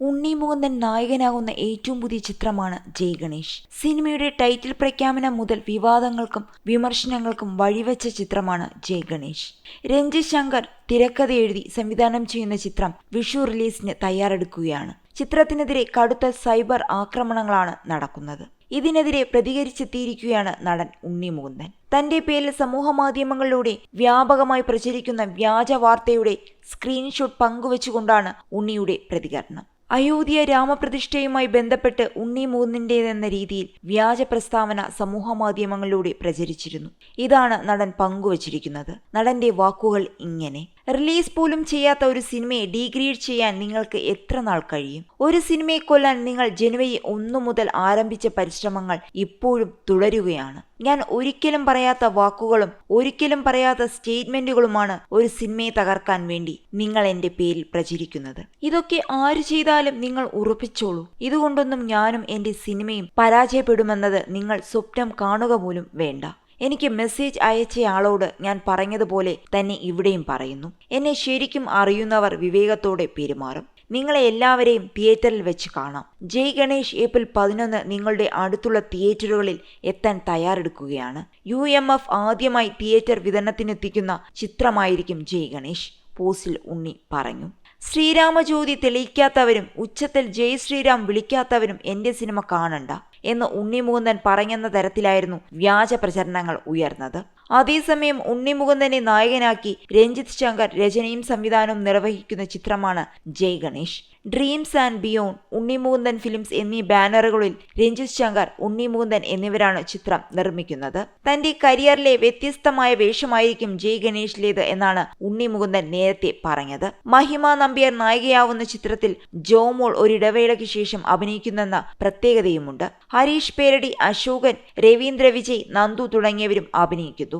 ഉണ്ണി മുകുന്ദൻ നായകനാകുന്ന ഏറ്റവും പുതിയ ചിത്രമാണ് ജയ് ഗണേഷ് സിനിമയുടെ ടൈറ്റിൽ പ്രഖ്യാപനം മുതൽ വിവാദങ്ങൾക്കും വിമർശനങ്ങൾക്കും വഴിവെച്ച ചിത്രമാണ് ജയ് ഗണേഷ് രഞ്ജിത് ശങ്കർ തിരക്കഥ എഴുതി സംവിധാനം ചെയ്യുന്ന ചിത്രം വിഷു റിലീസിന് തയ്യാറെടുക്കുകയാണ്. ചിത്രത്തിനെതിരെ കടുത്ത സൈബർ ആക്രമണങ്ങളാണ് നടക്കുന്നത്. ഇതിനെതിരെ പ്രതികരിച്ചെത്തിയിരിക്കുകയാണ് നടൻ ഉണ്ണി മുകുന്ദൻ തന്റെ പേരിൽ സമൂഹമാധ്യമങ്ങളിലൂടെ വ്യാപകമായി പ്രചരിക്കുന്ന വ്യാജ വാർത്തയുടെ സ്ക്രീൻഷോട്ട് പങ്കുവച്ചുകൊണ്ടാണ് ഉണ്ണിയുടെ പ്രതികരണം. അയോധ്യ രാമപ്രതിഷ്ഠയുമായി ബന്ധപ്പെട്ട് ഉണ്ണി മൂന്നിന്റേതെന്ന രീതിയിൽ വ്യാജ പ്രസ്താവന സമൂഹമാധ്യമങ്ങളിലൂടെ പ്രചരിച്ചിരുന്നു. ഇതാണ് നടൻ പങ്കുവച്ചിരിക്കുന്നത്. നടന്റെ വാക്കുകൾ ഇങ്ങനെ. റിലീസ് പോലും ചെയ്യാത്ത ഒരു സിനിമയെ ഡീഗ്രേഡ് ചെയ്യാൻ നിങ്ങൾക്ക് എത്ര നാൾ കഴിയും? ഒരു സിനിമയെ കൊല്ലാൻ നിങ്ങൾ ജനുവരി ഒന്നു മുതൽ ആരംഭിച്ച പരിശ്രമങ്ങൾ ഇപ്പോഴും തുടരുകയാണ്. ഞാൻ ഒരിക്കലും പറയാത്ത വാക്കുകളും ഒരിക്കലും പറയാത്ത സ്റ്റേറ്റ്മെന്റുകളുമാണ് ഒരു സിനിമയെ തകർക്കാൻ വേണ്ടി നിങ്ങൾ എന്റെ പേരിൽ പ്രചരിക്കുന്നത്. ഇതൊക്കെ ആര് ചെയ്താലും നിങ്ങൾ ഉറപ്പിച്ചോളൂ. ഇതുകൊണ്ടൊന്നും ഞാനും എന്റെ സിനിമയും പരാജയപ്പെടുമെന്നത് നിങ്ങൾ സ്വപ്നം കാണുക പോലും വേണ്ട. എനിക്ക് മെസ്സേജ് അയച്ചയാളോട് ഞാൻ പറഞ്ഞതുപോലെ തന്നെ ഇവിടെയും പറയുന്നു. എന്നെ ശരിക്കും അറിയുന്നവർ വിവേകത്തോടെ പെരുമാറും. നിങ്ങളെ എല്ലാവരെയും തിയേറ്ററിൽ വെച്ച് കാണാം. ജയ് ഗണേഷ് ഏപ്രിൽ പതിനൊന്ന് നിങ്ങളുടെ അടുത്തുള്ള തിയേറ്ററുകളിൽ എത്താൻ തയ്യാറെടുക്കുകയാണ്. യു എം എഫ് ആദ്യമായി തിയേറ്റർ വിതരണത്തിനെത്തിക്കുന്ന ചിത്രമായിരിക്കും ജയ് ഗണേഷ് പോസ്റ്റിൽ ഉണ്ണി പറഞ്ഞു. ശ്രീരാമജ്യോതി തെളിയിക്കാത്തവരും ഉച്ചത്തിൽ ജയ് ശ്രീരാം വിളിക്കാത്തവരും എന്റെ സിനിമ കാണണ്ട. എന്ന് ഉണ്ണിമുകുന്ദൻ പറഞ്ഞെന്ന തരത്തിലായിരുന്നു വ്യാജ പ്രചരണങ്ങൾ ഉയർന്നത്. അതേസമയം ഉണ്ണിമുകുന്ദനെ നായകനാക്കി രഞ്ജിത്ത് ശങ്കർ രചനയും സംവിധാനവും നിർവഹിക്കുന്ന ചിത്രമാണ് Jai Ganesh. Dreams and beyond Unni Mukundan films എന്നീ ബാനറുകളിൽ രഞ്ജിത് ശങ്കർ ഉണ്ണിമുകുന്ദൻ എന്നിവരാണ് ചിത്രം നിർമ്മിക്കുന്നത്. തന്റെ കരിയറിലെ വ്യത്യസ്തമായ വേഷമായിരിക്കും ജയ് ഗണേഷിലേത് എന്നാണ് ഉണ്ണിമുകുന്ദൻ നേരത്തെ പറഞ്ഞത്. മഹിമ നമ്പ്യാർ നായികയാവുന്ന ചിത്രത്തിൽ ജോമോൾ ഒരിടവേളയ്ക്ക് ശേഷം അഭിനയിക്കുന്നെന്ന പ്രത്യേകതയുമുണ്ട്. ഹരീഷ് പേരടി അശോകൻ രവീന്ദ്ര വിജയ് നന്ദു തുടങ്ങിയവരും അഭിനയിക്കുന്നു.